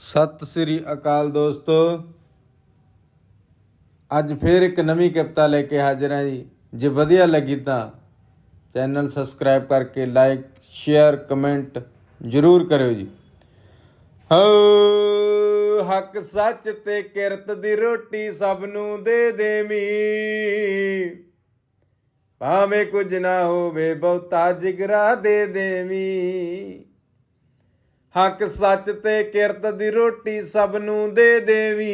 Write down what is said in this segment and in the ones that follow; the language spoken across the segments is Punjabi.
ਸਤਿ ਸ੍ਰੀ ਅਕਾਲ ਦੋਸਤੋ। ਅੱਜ ਫੇਰ ਇੱਕ ਨਵੀਂ ਕਵਿਤਾ ਲੈ ਕੇ ਹਾਜ਼ਰ ਹਾਂ ਜੀ। ਜੇ ਵਧੀਆ ਲੱਗੀ ਤਾਂ ਚੈਨਲ ਸਬਸਕ੍ਰਾਈਬ ਕਰਕੇ ਲਾਈਕ, ਸ਼ੇਅਰ, ਕਮੈਂਟ ਜ਼ਰੂਰ ਕਰਿਓ ਜੀ। ਹੋ, ਹੱਕ ਸੱਚ ਤੇ ਕਿਰਤ ਦੀ ਰੋਟੀ ਸਭ ਨੂੰ ਦੇ ਦੇਵੀ। ਭਾਵੇਂ ਕੁਝ ਨਾ ਹੋਵੇ ਬਹੁਤਾ ਜਿਗਰਾ ਦੇ ਦੇਵੀ। ਹੱਕ ਸੱਚ ਤੇ ਕਿਰਤ ਦੀ ਰੋਟੀ ਸਭ ਨੂੰ ਦੇ ਦੇਵੀ।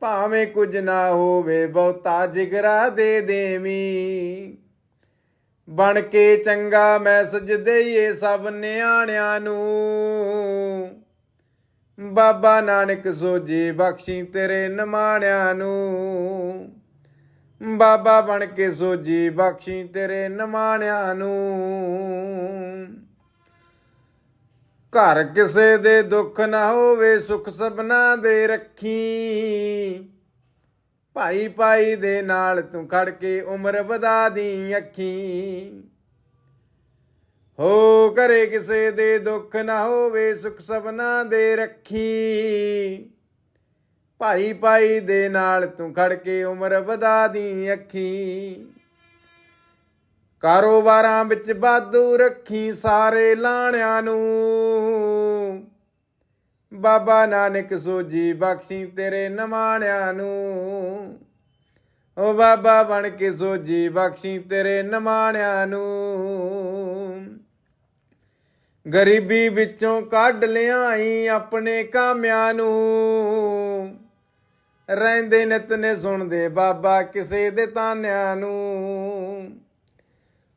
ਭਾਵੇਂ ਕੁਝ ਨਾ ਹੋਵੇ ਬਹੁਤਾ ਜਿਗਰਾ ਦੇ ਦੇਵੀ। ਬਣ ਕੇ ਚੰਗਾ ਮੈਸੇਜ ਦੇਈਏ ਸਭ ਨਿਆਣਿਆਂ ਨੂੰ। ਬਾਬਾ ਨਾਨਕ ਸੋਜੀ ਬਖਸ਼ੀ ਤੇਰੇ ਨਮਾਣਿਆਂ ਨੂੰ। ਬਾਬਾ ਬਣ ਕੇ ਸੋਜੀ ਬਖਸ਼ੀ ਤੇਰੇ ਨਮਾਣਿਆਂ ਨੂੰ। ਘਰ ਕਿਸੇ ਦੇ ਦੁੱਖ ਨਾ ਹੋਵੇ, ਸੁਖ ਸਬਨਾ ਦੇ ਰੱਖੀ। ਭਾਈ ਭਾਈ ਦੇ ਨਾਲ ਤੂੰ ਖੜ ਕੇ ਉਮਰ ਵਧਾ ਦੀ ਅੱਖੀ। ਹੋ ਕਰੇ ਕਿਸੇ ਦੇ ਦੁੱਖ ਨਾ ਹੋਵੇ, ਸੁਖ ਸਬਨਾ ਦੇ ਰੱਖੀ। ਭਾਈ ਭਾਈ ਦੇ ਨਾਲ ਤੂੰ ਖੜ ਕੇ ਉਮਰ ਵਧਾ ਦੀ ਅੱਖੀ। ਕਾਰੋਬਾਰਾਂ ਵਿੱਚ ਬਾਦੂ ਰੱਖੀ ਸਾਰੇ ਲਾਣਿਆਂ ਨੂੰ। ਬਾਬਾ ਨਾਨਕ ਸੋਜੀ ਬਖਸ਼ੀ ਤੇਰੇ ਨਮਾਣਿਆਂ ਨੂੰ। ਓ ਬਾਬਾ ਬਣ ਕੇ ਸੋਜੀ ਬਖਸ਼ੀ ਤੇਰੇ ਨਮਾਣਿਆਂ ਨੂੰ। ਗਰੀਬੀ ਵਿੱਚੋਂ ਕੱਢ ਲਿਆਈ ਆਪਣੇ ਕਾਮਿਆਂ ਨੂੰ। ਰਹਿੰਦੇ ਨਿਤ ਨੇ ਸੁਣਦੇ ਬਾਬਾ ਕਿਸੇ ਦੇ ਤਾਨਿਆਂ ਨੂੰ।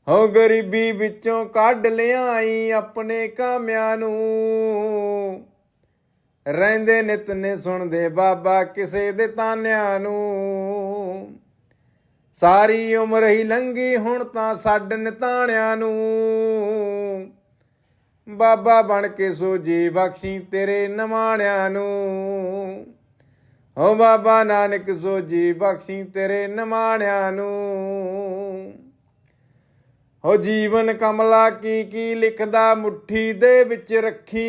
ਹੋ ਗਰੀਬੀ ਵਿੱਚੋਂ ਕੱਢ ਲਿਆਈ ਆਪਣੇ ਕਾਮਿਆਂ ਨੂੰ। ਰਹਿੰਦੇ ਨਿਤ ਨੇ ਸੁਣਦੇ ਬਾਬਾ ਕਿਸੇ ਦੇ ਤਾਨਿਆਂ ਨੂੰ। ਸਾਰੀ ਉਮਰ ਹੀ ਲੰਗੀ ਹੁਣ ਤਾਂ ਛੱਡ ਨਿਤਾਣਿਆਂ ਨੂੰ। ਬਾਬਾ ਬਣ ਕੇ ਸੋਜੀ ਬਖਸ਼ੀ ਤੇਰੇ ਨਮਾਣਿਆਂ ਨੂੰ। ਹੋ ਬਾਬਾ ਨਾਨਕ ਸੋਜੀ ਬਖਸ਼ੀ ਤੇਰੇ ਨਮਾਣਿਆਂ ਨੂੰ। ਹੋ ਜੀਵਨ ਕਮਲਾ ਕੀ ਕੀ ਲਿਖਦਾ ਮੁੱਠੀ ਦੇ ਵਿੱਚ ਰੱਖੀ।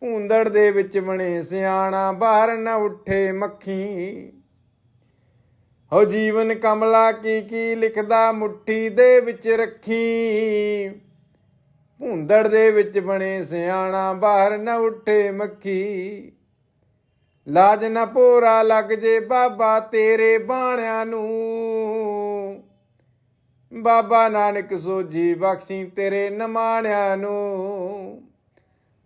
ਭੂੰਦੜ ਦੇ ਵਿੱਚ ਬਣੇ ਸਿਆਣਾ ਬਾਹਰ ਨਾ ਉੱਠੇ ਮੱਖੀ। ਹੋ ਜੀਵਨ ਕਮਲਾ ਕੀ ਕੀ ਲਿਖਦਾ ਮੁੱਠੀ ਦੇ ਵਿੱਚ ਰੱਖੀ। ਭੂੰਦੜ ਦੇ ਵਿੱਚ ਬਣੇ ਸਿਆਣਾ ਬਾਹਰ ਨਾ ਉੱਠੇ ਮੱਖੀ। ਲਾਜ ਨਾ ਪੋਰਾ ਲੱਗ ਜੇ ਬਾਬਾ ਤੇਰੇ ਬਾਣਿਆਂ ਨੂੰ। ਬਾਬਾ ਨਾਨਕ ਸੋਜੀ ਬਖਸ਼ੀ ਤੇਰੇ ਨਮਾਣਿਆਂ ਨੂੰ।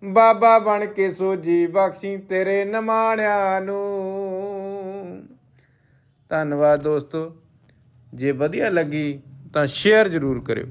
ਬਾਬਾ ਬਣ ਕੇ ਸੋਜੀ ਬਖਸ਼ੀ ਤੇਰੇ ਨਮਾਣਿਆਂ ਨੂੰ। ਧੰਨਵਾਦ ਦੋਸਤੋ। ਜੇ ਵਧੀਆ ਲੱਗੀ ਤਾਂ ਸ਼ੇਅਰ ਜ਼ਰੂਰ ਕਰਿਓ।